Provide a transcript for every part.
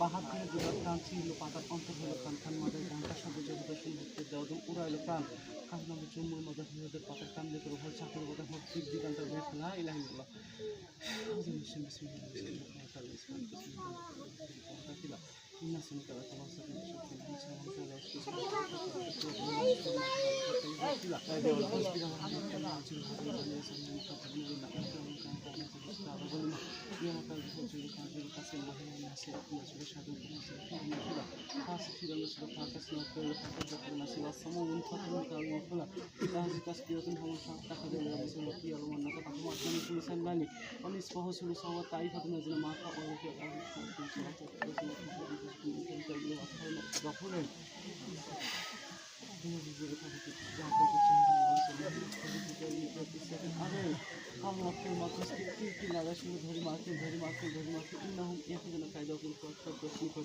বাহাত্তর জেলার প্রাণ ছিল, পাতার অন্তর হলো খান খান মাদের ঘণ্টা শব্দ জগতের সুন্দর দেওয়া উড়াইলো প্রাণ। কাজ নামে জম্মুর মধ্যে হিরোদের পাতার কান দিয়ে তোর চাকরির কথা হোক দিক দিগান্তার বের খেলা বিসমিল্লাহ তাআলা تستشير المشروع تسمع وتحدث المسيرة صمود فقط المقولة لأهل تسبية هم تأخذ إلى مسيرة في يوم النقطة هم أكثر من سنة بني ونصفه سلسة والطائفة نزل معك وهو في الأرض الله في المقصد كثير كلا رشم ظهري معكم ظهري معكم ظهري معكم إنهم يأخذون قيدكم فأكثر بسيطة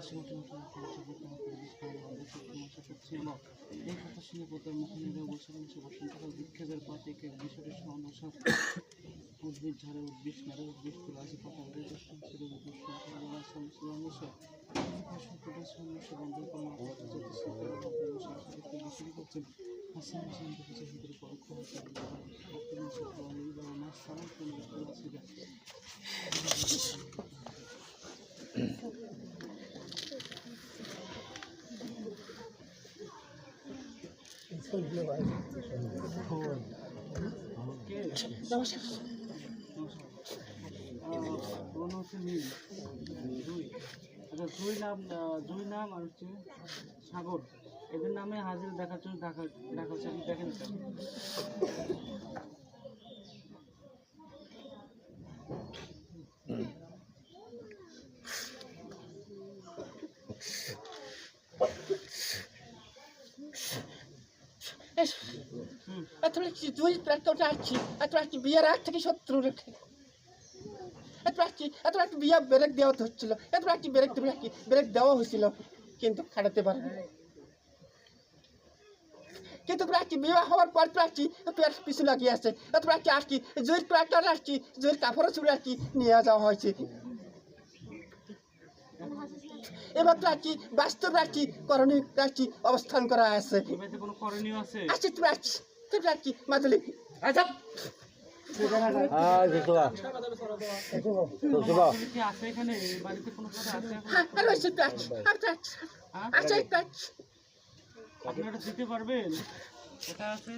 বাংলা এই কথা শুনে বোধহয় মুখে নেবে বসে বসে বসন্তকাল বিক্ষোভের পর থেকে বিষয়টি সমস্যা উদ্ভিদ ঝাড়ে উদ্ভিদ মেরে উদ্ভিদ তুলাসি পাতা উড়ে ছিল উদ্ভিদ সমস্যা সকলের সমস্যা বন্ধ করার শুরু করছেন হাসান হাসান দেখেছে ভিতরে পরোক্ষ হচ্ছে আমার নীল দুই নাম দুই নাম আর হচ্ছে সাগর এদের নামে হাজির জন্য দেখা দেখা হচ্ছে আপনি দেখেন কি দুই তোরা আসছি তোরা কি বিয়ের আগ থেকে শত্রু রেখে। এত রাখছি এত রাখছি বিয়ে ব্রেক দেওয়া হচ্ছিল এত রাখছি ব্রেক দেবে কি ব্রেক দেওয়া হয়েছিল কিন্তু খাটাতে পারে না। কিন্তু রাখছি বিবাহ হওয়ার পর রাখছি পেট পিছু লাগিয়ে আছে। এত রাখছি আসছি জুয়ের প্রাকটা রাখছি জুয়ের কাপড়ও চুড়ে রাখছি নিয়ে যাওয়া হয়েছে। এবার রাখছি বাস্তব রাখছি করণীয় রাখছি অবস্থান করা আছে। আছে? আসছি তুই আচ্ছা কি? দিতে পারবেন। এটা আছে।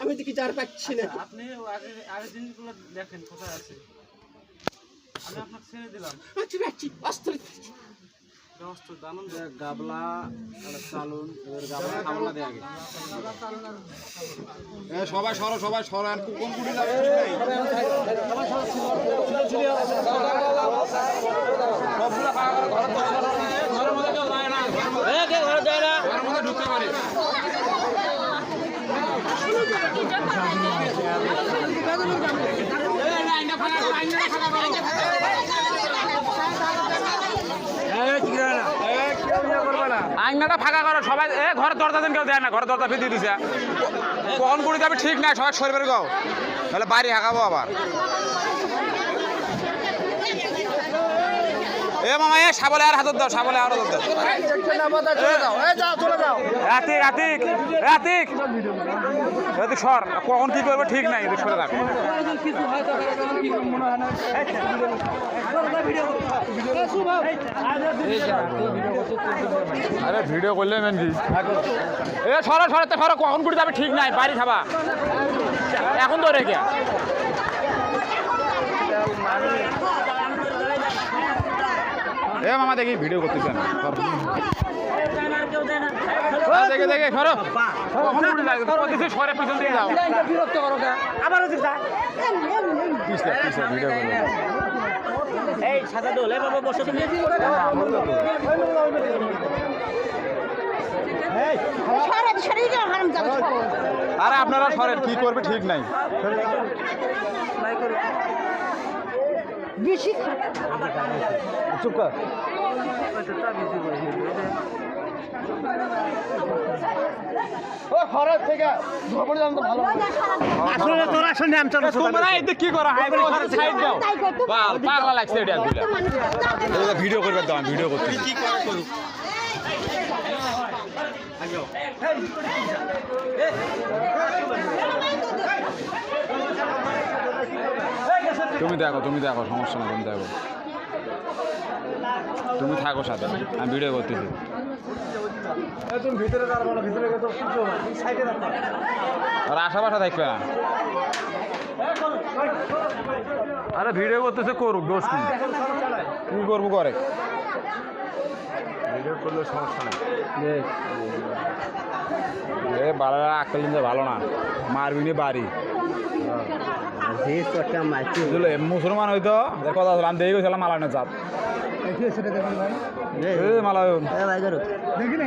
আমি দেখি যার পাচ্ছি না। আচ্ছা, আপনি ও আগে আগের জিনিসগুলো দেখেন কোথায় আছে। আমি আপনাকে ছেড়ে দিলাম। আচ্ছা রাখছি অস্ত্র গাবলা চালুন গাবলা দেয়া আগে। সবাই সরো সবাই সরো আর কোন কুড়ি যাবে? ঠিক নাই সবগুলা পাকা করে ঘরের মধ্যে সরো না, এ, ঘরের মধ্যে কেউ যায় না ঘরের মধ্যে ঢুকতে পারে আইনাটা ফাঁকা করো, সবাই, এ ঘরের দরজা দিন কেউ দেয় না ঘরের দরজা ফিরিয়ে দিছে। কখন কুড়ি যাবে ঠিক নাই, সবাই সরে গাও। তাহলে বাড়ি হাঁকাবো আবার। এ মামা, এ, সাবলে আর হাতত দাও, সাবলে আর হাতত দাও। রাতিক রাতিক রাতিক রাতিক সর, কখন কি করবে ঠিক নাই সরে রাখ আরে ভিডিও করলে মেন কি? এ সরো সরাতে সরো কখন করে যাবে ঠিক নাই বাড়ি খাবা এখন তো রেখে এ মামা দেখি ভিডিও করতেছেন দেখে দেখে সরো। কখন উঠে যায় করতেছি সরে পিছন দিয়ে যাও। বিরক্ত করো ভিডিও এই সাদা দোল এ বাবা বসে তুমি। আরে আপনারা সরেন কি করবে ঠিক নাই। বেশি চুপ কর। ও সরের থেকে ধরে যান তো ভালো আসলে তোরা শুনে আমি চলো তোমরা এতে কি করো? হাই করে সাইড দাও। পাল পাগলা লাগছে এটা ভিডিও করবে দাও ভিডিও করতে কি তুমি দেখো তুমি দেখো সমস্যা না তুমি দেখো। তুমি থাকো সাথে আমি ভিডিও করতেছি। তুমি ভিতরে দাঁড়াবো না ভিতরে তো কিছু সাইডে দাঁড়াবো আর আশা বাসা থাকবে না আরে ভিডিও করতেছে করুক দোষ কি? কি করব করে? ভিডিও করলে সমস্যা নেই। এ বাড়ার আক্কাল ভালো না মারবিনি বাড়ি। মুসলমান হইতো কথা আমি দেখে গেছিলাম মালানে চাপ মালায়ন দেখি না